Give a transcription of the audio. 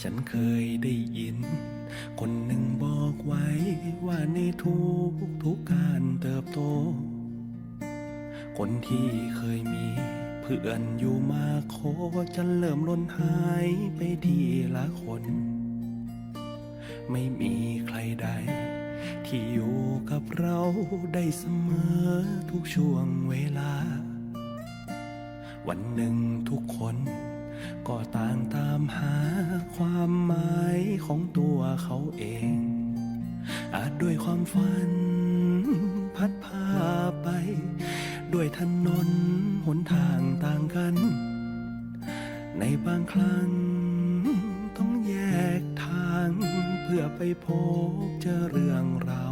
ฉันเคยได้ยิน คนหนึ่งบอกไว้ว่าในทุกทุกการเติบโต คนที่เคยมี เพื่อนอยู่มาโคจะเริ่มล้นหายไปทีละคน ไม่มีใครใด ที่อยู่กับเราได้เสมอทุกช่วงเวลา วันหนึ่งทุกคน ก็ต่างตามหาความหมายของตัวเขาเอง อาจด้วยความฝัน พัดพาไป ด้วยถนนหนทางต่างกัน ในบางครั้งต้องแยกทาง เพื่อไปพบเจอเรื่องราว